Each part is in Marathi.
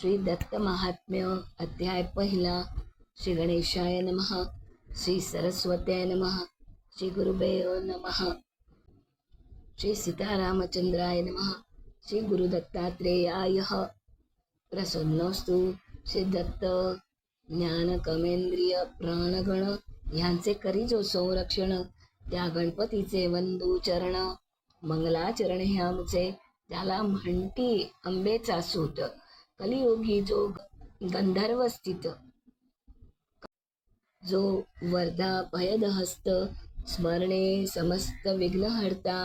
श्री दत्त महात्म्य अध्याय पहिला श्री गणेशाय नम श्री सरस्वत्याय नमः श्री गुरुभ्यो नमः श्री सीतारामचंद्राय नम श्री गुरुदत्तात्रेयाय। प्रसन्नोस्तु श्री दत्त ज्ञान कमेंद्रिय प्राणगण ह्यांचे करी जो संरक्षण त्या गणपतीचे वंदू चरण मंगलाचरण हे आमचे त्याला म्हणती आंबेचा सूत. कलियुगी जो गंधर्व स्थित जो वर्धा भयदहस्त स्मरणे समस्त विघ्नहर्ता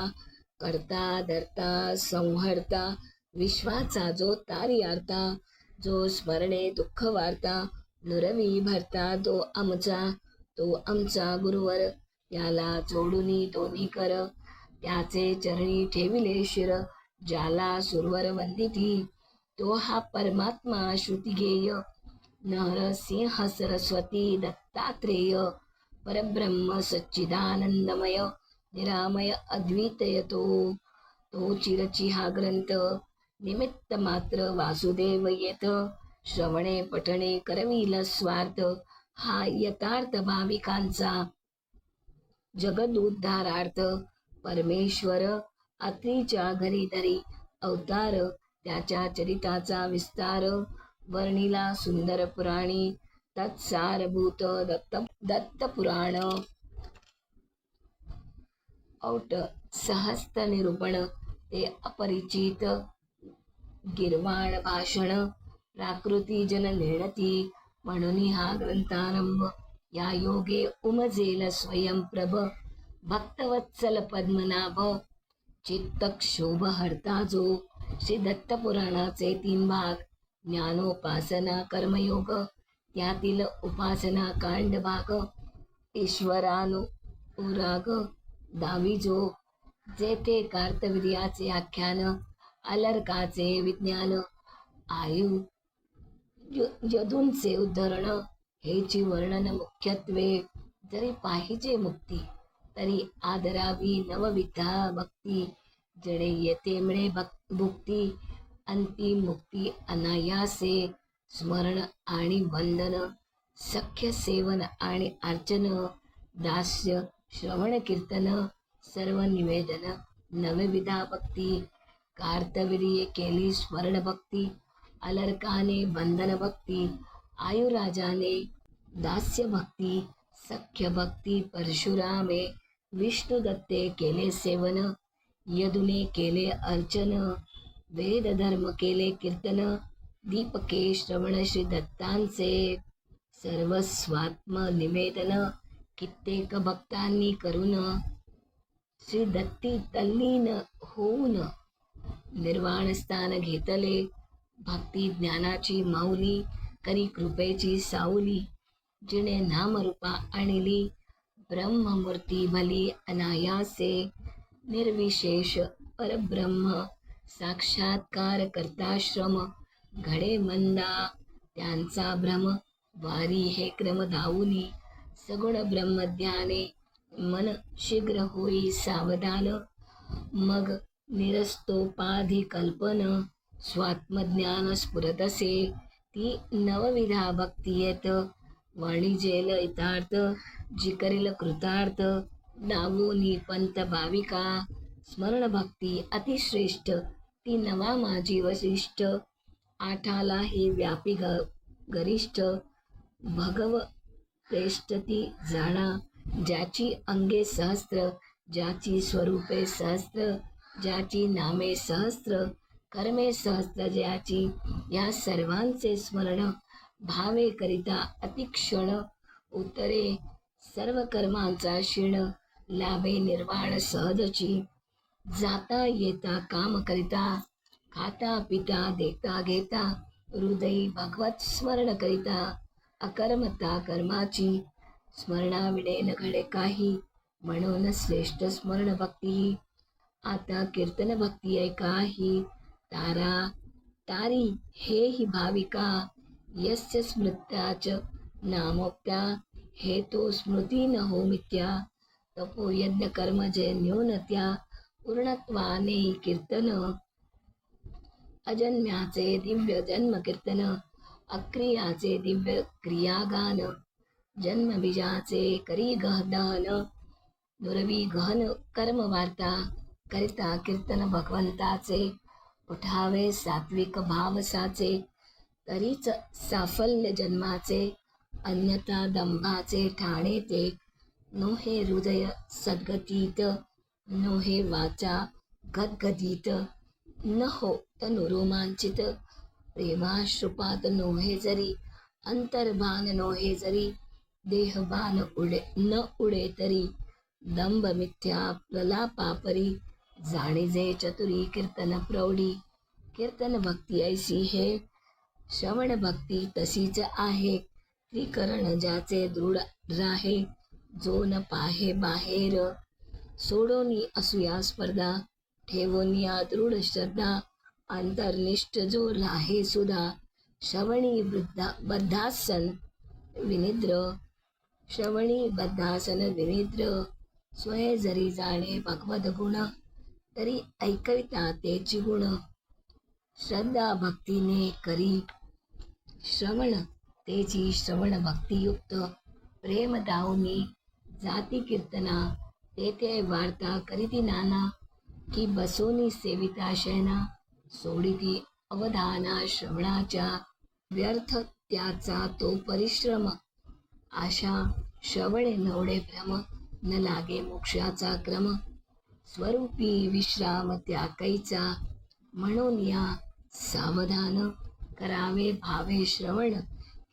करता धरता संहर्ता विश्वाचा जो तारियार्ता जो स्मरणे दुःख वार्ता नुरवी भरता तो आमचा तो आमचा गुरुवर याला जोडुनी दोन्ही कर त्याचे चरणी ठेविले शिर ज्याला सुरवर वंदिती. तो हा परमात्मा श्रुतिगेय. नरसिंह सरस्वती दत्तात्रेय. परब्रह्म सच्चिदानंदमय. निरामय अद्वितय तो तो चिरची हा ग्रंथ निमित्त मात्र वासुदेव येत श्रवणे पठणे करविल स्वार्थ. हा यथार्थ भाविकांचा जगदुद्धारार्थ. परमेश्वर अत्रीच्या घरी धरी अवतार त्याच्या चरिताचा विस्तार वर्णिला सुंदर पुराणी तत्सारभूत दत्त दत्त पुराण औट सहस्त निरूपण ते अपरिचित गिरवाण भाषण प्राकृती जन निर्णती म्हणून हा ग्रंथारंभ. या योगे उमजेल स्वयंप्रभ भक्तवत्सल पद्मनाभ चित्तक्षोभ हरता जो श्री दत्तपुराणाचे तीन भाग ज्ञानोपासना कर्मयोग त्यातील उपासना कांड भाग ईश्वरानुराग दावी जेथे कार्तवीर्याचे आख्यान अलर्काचे विज्ञान आयु य- यदूंचे उद्धरण हेची वर्णन मुख्यत्वे जरी पाहिजे मुक्ती तरी आदरावी नवविधा भक्ती जणे येते मिळे भक भुक्ती अंतिम मुक्ती अनायासे स्मरण आणि वंदन सख्य सेवन आणि अर्चन दास्य श्रवण कीर्तन सर्व निवेदन नवविधा भक्ती कार्तवीर्ये केली स्मरण भक्ती अलर्काने बंधन भक्ती आयुराजाने दास्य भक्ती सख्य भक्ती परशुरामे विष्णू दत्ते केले सेवन यदुने केले अर्चन वेद धर्म केले कीर्तन दीपके श्रवण श्री दत्तांचे सर्वस्वात्म निवेदन कित्येक भक्तांनी करून श्री दत्ती तल्लीन होऊन निर्वाण स्थान घेतले. भक्ती ज्ञानाची माऊली करी कृपेची सावली जिने नामरूपा आणली. ब्रह्ममूर्ती भली अनायासे निर्विशेष परब्रह्म साक्षात्कार कर्ताश्रम घडे मंदा त्यांचा भ्रम वारी हे क्रम धावुनी सगुण ब्रह्मध्याने मन शीघ्र होई सावधान मग निरस्तोपाधी कल्पन स्वात्मज्ञान स्फुरतसे ती नवविधा भक्ती येत वाणिजेल यथार्थ जी करील कृतार्थ डावोनी पंत भाविका स्मरण भक्ती अतिश्रेष्ठ ती नवा माझी वशिष्ठ आठाला हे व्यापी ग गरिष्ठ. भगव श्रेष्ठ ती जाणा ज्याची अंगे सहस्त्र ज्याची स्वरूपे सहस्त्र ज्याची नामे सहस्त्र कर्मे सहस्त्र ज्याची या सर्वांचे स्मरण भावे करिता अतिक्षण. उत्तरे सर्व कर्मांचा क्षीण लाभे निर्वाण सहजची. जाता येता काम करिता खाता पिता देता घेता हृदयी भगवत स्मरण करिता अकर्मता कर्माची स्मरणाविणे न घडे काही म्हणून श्रेष्ठ स्मरण भक्ती. आता कीर्तन भक्ती ऐकाही तारा तारी हे ही भाविका यस्य स्मृत्याच नामोक्त्या हे तो स्मृती न हो मिथ्या तपो यज्ञ कर्म जे न्यूनत्या पूर्णत्वाने कीर्तन. अजन्म्याचे दिव्य जन्म कीर्तन अक्रियाचे दिव्य क्रियागान. जन्मबीजाचे करी गहदान दुर्वी गहन कर्म वार्ता करिता कीर्तन भगवंताचे उठावे सात्विक भाव साचे तरीच साफल्य जन्माचे अन्यथा दंभाचे ठाणे ते नो हे हृदय सद्गतीत नो हे वाचा गदगदीत न हो तनु रोमांचित। प्रेमाश्रुपात नो हे जरी अंतर्भान नो हे जरी देहबान उडे न उडे तरी दंभ मिथ्या प्रलापापरी जाणीजे चतुरी कीर्तन प्रौढी। कीर्तन भक्ती ऐसी हे श्रवण भक्ती तशीच आहे त्रिकरण ज्याचे दृढ राहे। जो न पाहे बाहेर. सोडोनी असूया स्पर्धा ठेवोनिया दृढ श्रद्धा अंतर्निष्ठ जो लाहे सुधा. श्रवणी वृद्धा बद्धासन विनिद्र. श्रवणी बद्धासन विनिद्र. स्वय जरी जाणे भगवद गुण तरी ऐकविता तेची गुण. श्रद्धा भक्तीने करी. श्रवण तेची श्रवण भक्तियुक्त. प्रेम दावनी जाती कीर्तना तेथे वार्ता करीती नाना की बसोनी सेविता शयना सोडिती अवधाना श्रवणाच्या व्यर्थ त्याचा तो परिश्रम आशा श्रवणे नवडे भ्रम न लागे मोक्षाचा क्रम स्वरूपी विश्राम त्या कैचा म्हणून या सावधान करावे भावे श्रवण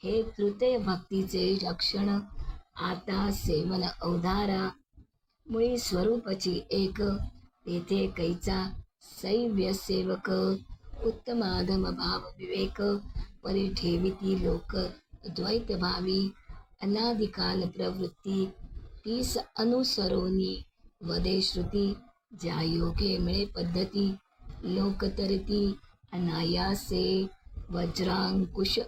हे तृतीय भक्तीचे लक्षण आता सेवन अवधारा मुळी स्वरूपची एक. तेथे कैचा सैव्य सेवक उत्तमाधम भाव विवेक परी ठेविती लोक द्वैत भावी अनादिकाल प्रवृत्ती तीस अनुसरोनी वदे श्रुती ज्या योगे मिळे पद्धती लोकतरती अनायासे वज्रांकुश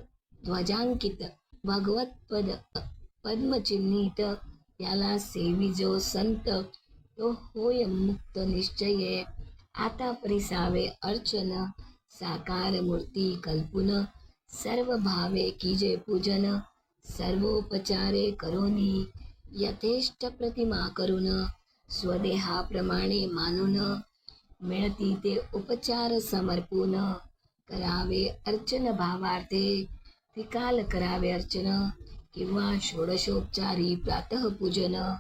ध्वजांकित भगवत पद पद्मचिन्हित याला सेवी जो संत तो होय मुक्त निश्चये. आता परिसावे अर्चन साकार मूर्ती कल्पुन सर्व भावे कीजे पूजन सर्वोपचारे करोनी यथेष्ट प्रतिमा करून स्वदेहाप्रमाणे मानून मिळती ते उपचार समर्पून करावे अर्चन भावार्थे त्रिकाल करावे अर्चन किंवा षोडशोपचारी प्रातः पूजन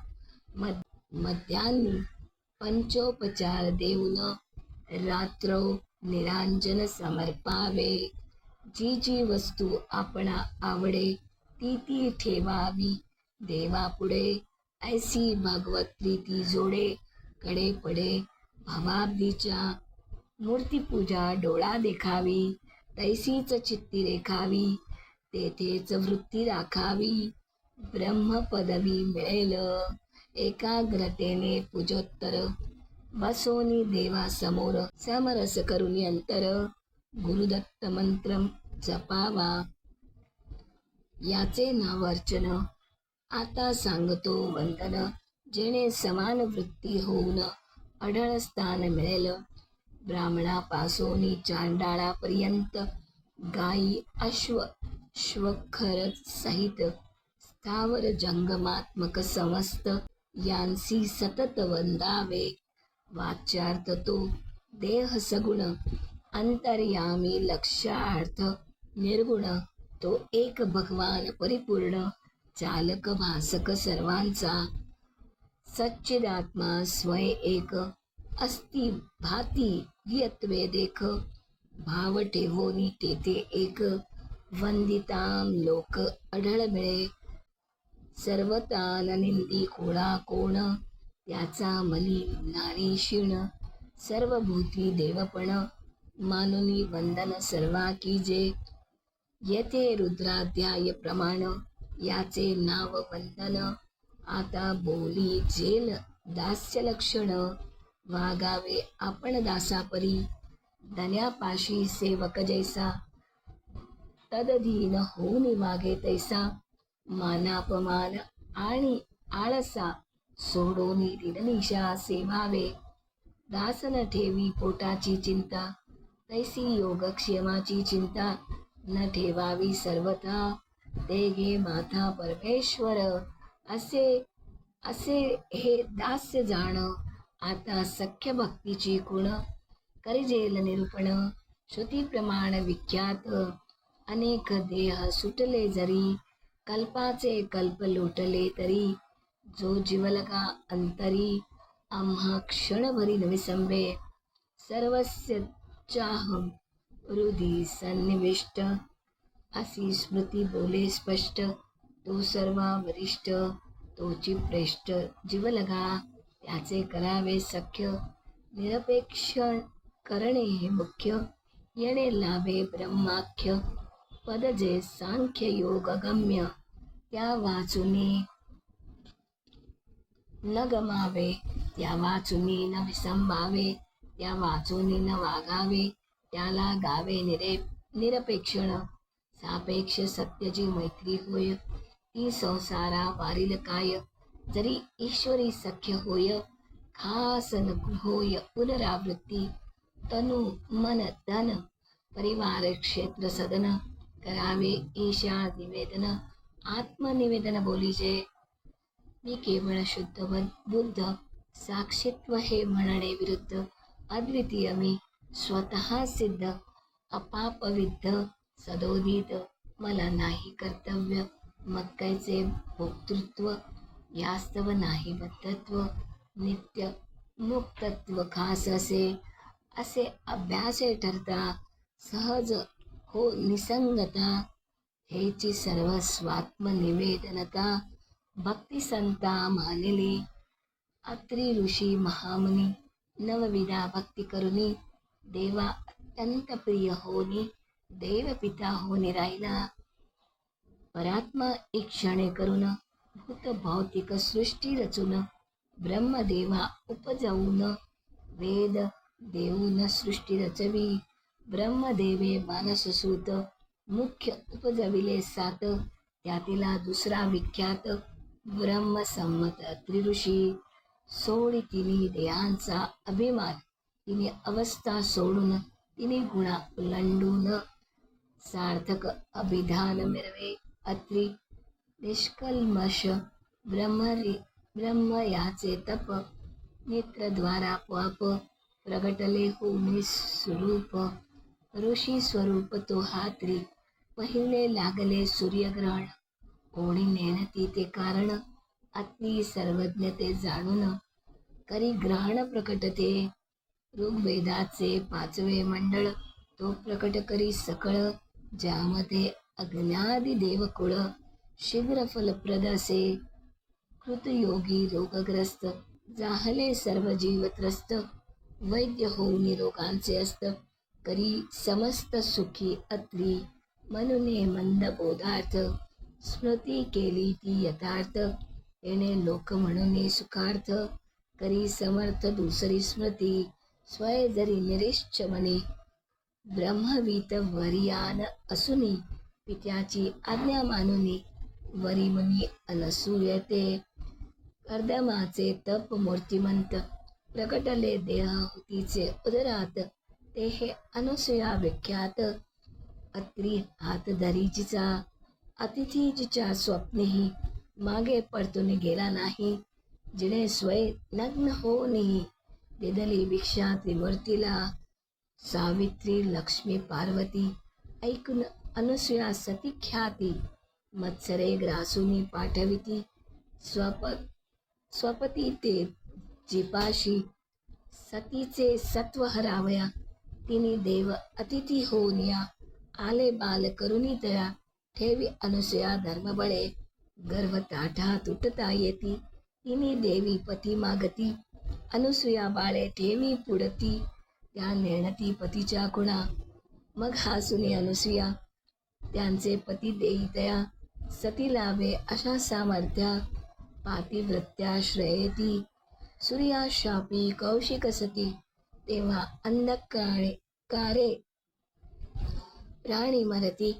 मध मध्यान्नी पंचोपचार देऊन रात्र निरांजन समर्पावे. जी जी वस्तू आपणा आवडे ती ती ठेवावी. देवापुढे ऐसी भागवत प्रीती जोडे कडे पडे भावाब्दीच्या मूर्तीपूजा डोळा देखावी. तैसीच चित्ती रेखावी. तेथेच वृत्ती राखावी ब्रह्मपदवी मिळेल. एकाग्रतेने पूजोत्तर. बसोनी देवासमोर समरस करून अंतर. गुरुदत्त मंत्र जपावा. याचे नाव अर्चन. आता सांगतो वंदन जेणे समान वृत्ती होऊन अढळ स्थान मिळेल. ब्राह्मणापासून चांडाळापर्यंत गायी अश्व श्वखर सहित स्थावर जंगमात्मक समस्त यांसी सतत वंदावे. वाच्यार्थ तो देह सगुण अंतर्यामी लक्षार्थ निर्गुण तो एक भगवान परिपूर्ण चालक भासक सर्वांचा. सच्चिदात्मा स्वय एक अस्ति भाती यत्वे देख भाव ठेवोनी तेथे एक. वंदिताम लोक अढळ मिळे. सर्वतान निंदी कोणा कोण त्याचा मनी नाणी क्षीण सर्व भूती देवपण मानुनी वंदन सर्वा की जे. येथे रुद्राध्याय प्रमाण याचे नाव वंदन. आता बोली जेल दास्य लक्षण वागावे आपण दासापरी. धन्यापाशी सेवक जैसा तदधीन होऊन मागे तैसा मानापमान आणि आळसा सोडोनी दिननिशा सेवावे दासन ठेवी पोटाची चिंता तैसी योगक्षेमाची चिंता न ठेवावी सर्वथा. ते घे माथा परमेश्वर असे असे हे दास्य जाण आता सख्य भक्तीची गुण करिजेल निरूपण श्रुतीप्रमाण विख्यात. अनेक देह सुटले जरी कल्पाचे कल्प लोटले तरी जो जीवलगा अंतरी आम्हा क्षणभरी नविसंबे सर्वस्य चाहम हृदी सन्निविष्ट अशी स्मृती बोले स्पष्ट तो सर्वा वरिष्ठ तोची प्रेष्ठ जीवलगा त्याचे करावे सख्य निरपेक्ष करणे हे मुख्य येणे लाभे ब्रह्माख्य. पद जे सांख्य योग गम्य त्या वाचुनी न गमावे त्या वाचुनी न विसंभावे त्या वाचुनी न वागावे त्याला गावे निरे निरपेक्षण सापेक्ष सत्यजी मैत्री होय ती संसारा वारील काय जरी ईश्वरी सख्य होय खास होय पुनरावृत्ती तनु मन धन परिवार क्षेत्र सदन करावे ईशा निवेदन आत्मनिवेदन बोलीजे मी केवळ शुद्ध बुद्ध साक्षीत्व हे म्हणणे विरुद्ध अद्वितीय मी स्वतः सिद्ध अपापविद्ध सदोदित मला नाही कर्तव्य मग भोक्तृत्व यास्तव नाही बद्धत्व नित्य मुक्तत्व खास असे असे अभ्यासे ठरता सहज हो निसंगता हेची सर्व निवेदनता भक्ती संता अत्री ऋषी महामुनी नवविधा भक्ती करुनी देवा अत्यंत प्रिय होनी देवपिता होनी राहिला. परात्मा इक्षणे करून भूत भौतिक सृष्टी रचून ब्रह्मदेवा उपजवून वेद देऊन सृष्टी रचवी. ब्रह्मदेवे मानससूत मुख्य उपजविले सात त्यातीला दुसरा विख्यात ब्रह्मसंमत त्रिऋषी. सोडी तिने देहांचा अभिमान तिने अवस्था सोडून तिने गुणा उलंडून सार्थक अभिधान मिरवे अत्री निष्कल्मश ब्रह्मरी ब्रह्म याचे तप नेत्रद्वारा पाप प्रगटले होणे स्वरूप. ऋषी स्वरूप तो हात्री पहिले लागले सूर्यग्रहण. कोणी नेणती ते कारण? अति सर्वज्ञते जाणून. करी ग्रहण प्रकटते. ऋग्वेदाचे पाचवे मंडळ तो प्रकट करी सकळ ज्यामध्ये अज्ञादी देवकुळ शीघ्र फलप्रद असे. कृतयोगी रोगग्रस्त जाहले सर्व जीव त्रस्त वैद्य होऊन रोगांचे असत. करी समस्त सुखी अत्री मनुने मंद बोधार्थ स्मृती केली ती यथार्थ. येणे लोक म्हणून सुखार्थ करी समर्थ दुसरी स्मृती स्वय जरी निरिश्च मने. ब्रह्मवीत वरियान असुनी पित्याची आज्ञा मानुनी वरी मुनी अनसूयते कर्दमाचे तप मूर्तिमंत प्रकटले देहाहुतीचे उदरात. ते हे अनुसया विख्यात अत्री हात धरीचीचा स्वप्नेही मागे परतून गेला नाही जिने स्वय नग्न होऊनही दिदली भिक्षा त्रिमूर्तीला सावित्री लक्ष्मी पार्वती ऐकून अनुसया सती ख्याती मत्सरे ग्रासूनी पाठविती स्वप स्वपती ते जिपाशी सतीचे सत्व हरावया तिने देव अतिथी होऊन या. आले बाल करुणी तया. ठेवी अनुसया धर्मबळे. गर्भ ताठा तुटता येती. तिने देवी पती मागती. अनुसुया बाळे ठेवी पुडती. त्या नेणती पतीच्या कुणा मग हासुनी अनुसुया. त्यांचे पती देई तया. सती लाभे अशा सामर्थ्या. पातिव्रत्या श्रयेती. सूर्या शापी कौशिक सती. तेव्हा अंधकारे कारे प्राणी मरती.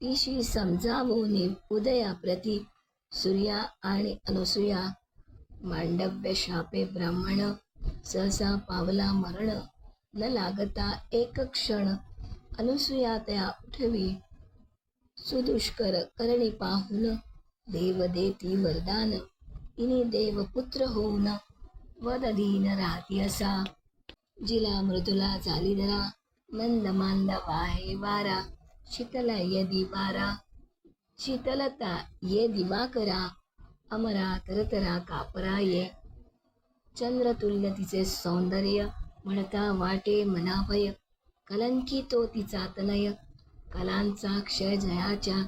तिशी समजावून उदयाप्रती सूर्या आणि अनुसूया. मांडव्य शापे ब्राह्मण सहसा पावला मरण न लागता एक क्षण अनुसूया त्या उठवी. सुदुष्कर करणी पाहून देव देती वरदान इनी देव पुत्र होऊन वदधीन राहती असा। जिला मृदुला चाली धरा मंद मांद वाहे वारा। शीतल यदी बारा शीतलता ये दिवाकरा अमरा तरतरा कापरा ये चंद्रतुल्य तिचे सौंदर्य म्हणता वाटे मनाभय। कलंकी तो तिचा तनय कलांचा क्षय जयाच्या।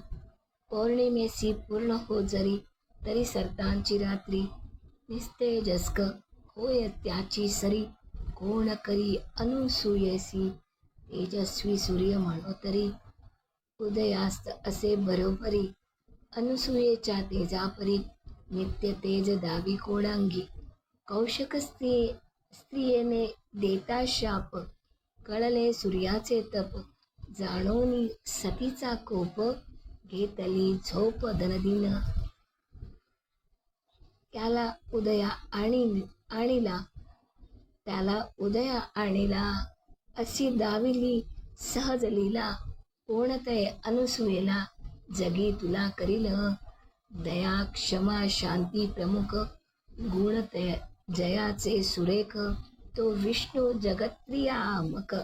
पौर्णिमेसी पूर्ण हो जरी तरी सरतांची रात्री निस्तेजस्क। होय त्याची सरी कोण करी अनुसूयेसी? तेजस्वी सूर्य म्हणो तरी. उदयास्त असे बरोबरी अनुसूयेच्या तेजापरी. नित्य तेज दावी कोणांगी? कौशक स्त्री स्त्रियेने देता शाप. कळले सूर्याचे तप जाणोनी सतीचा कोप. घेतली झोप धनदिन. त्याला उदया आणि आणिला. त्याला उदया आणिला. अशी दाविली सहज लीला. कोणतय अनुसुयेला जगी तुला करील. दया क्षमा शांती प्रमुख. गुणतय जयाचे सुरेख. तो विष्णू जगत्रियामक.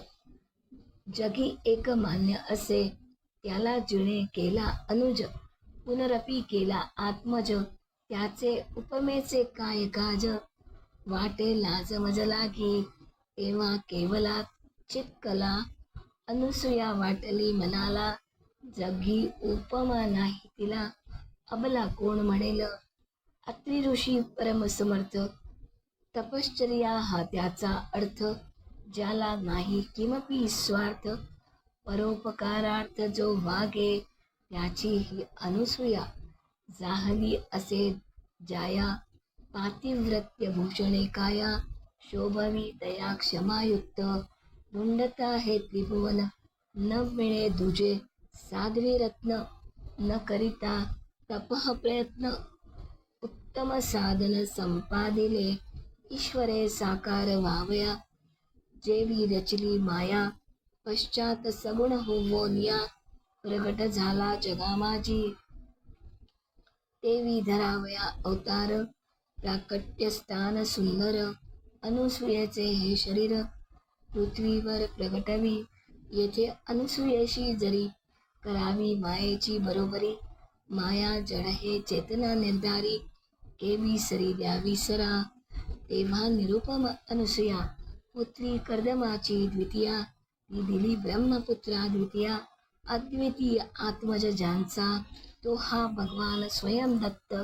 जगी एक मान्य असे. त्याला जिणे केला अनुज. पुनरपी केला आत्मज. त्याचे उपमेचे काय काज? वाटे लाज मज तेव्हा केवला चितकला अनुसूया वाटली मनाला. जगी उपमा नाही तिला. अबला कोण म्हणेल? अत्रि ऋषी परमसमर्थ तपश्चर्या हा त्याचा अर्थ. ज्याला नाही किमपी स्वार्थ. परोपकारार्थ जो वागे त्याची ही अनुसूया. जाहली असे जाया पातिव्रत्य भूषणे काया शोभवी दया क्षमायुक्त रुंडता हे त्रिभुवन न मिळे दुजे. साध्वी रत्न न करिता तपः प्रयत्न. उत्तम साधन संपादिले ईश्वरे साकार व्हावया जेवी रचली माया पश्चात सगुण होवो निया. प्रगट झाला जगामाजी. तेवी देवी धरावया अवतार प्राकट्यस्थान सुंदर अनुसूयेचे हे शरीर पृथ्वीवर प्रगटवी येथे अनुसूयेशी जरी करावी मायेची बरोबरी माया जड हे चेतना निर्धारी केवी सरी द्यावी सरा तेव्हा निरुपम अनुसूया पुत्री कर्दमाची द्वितीया ती दिली ब्रह्मपुत्रा द्वितीया अद्वितीय आत्मज ज्यांचा तो हा भगवान स्वयं दत्त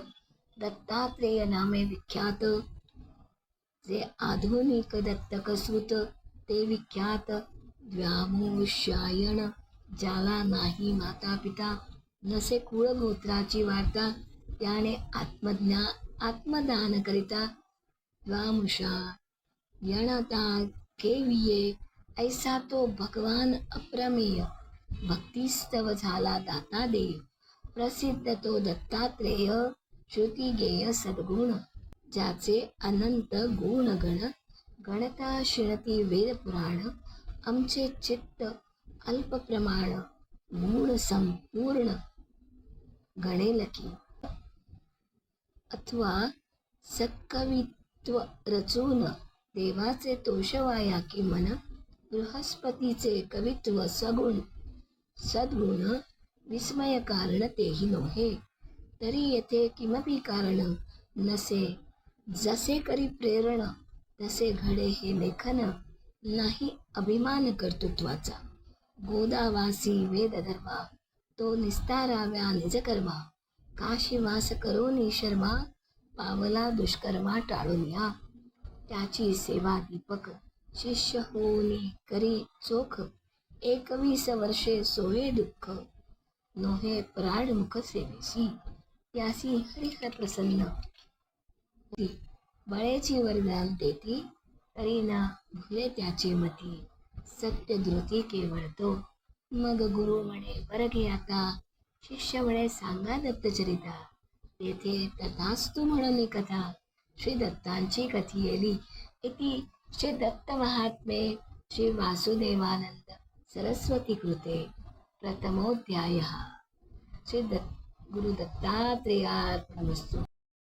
दत्तात्रेय नामे विख्यात जे आधुनिक दत्तकसूत ते विख्यात व्यामोशायण ज्याला नाही माता पिता नसे कुळगोत्राची वार्ता त्याने आत्मज्ञा आत्मदान करिता द्वामुषा यणता केविये ऐसा तो भगवान अप्रमेय भक्तिस्तव झाला दाता देय प्रसिद्ध तो दत्तात्रेय श्रुतिगेय सद्गुण ज्याचे अनंत गुणगण गणता शिणती वेद पुराण आमचे चित्त अल्प प्रमाण गुण संपूर्ण गणेल की अथवा सत्कवित्व रचून देवाचे तोषवाया की मन बृहस्पतीचे कवित्व सगुण सद्गुण विस्मय कारण तेही नोहे. तरी येथे किमपि कारण नसे. जसे करी प्रेरण तसे घडे हे लेखन. नाही अभिमान कर्तृत्वाचा. गोदावासी वेदधर्मा तो निस्ताराव्या निजकर्मा. काशीवास करोनी शर्मा पावला दुष्कर्मा टाळून या. त्याची सेवा दीपक शिष्य होऊनी करी चोख. एकवीस वर्षे सोहे दुःख नोहे प्राड मुख सेवेसी. त्यासी हरिहर प्रसन्न. होती. बळेची वरदान देती तरी ना भुले त्याचे मती. सत्य धृती केवळ तो. मग गुरु म्हणे बर घे आता. शिष्य म्हणे सांगा दत्तचरिता. तेथे तथाच तू म्हणून कथा. श्री दत्तांची कथी येली. इति श्री दत्त महात्मे श्री वासुदेवानंद सरस्वती कृते. प्रथमोध्याय. श्री दत्त गुरुदत्तात्रेयार्पणमस्तु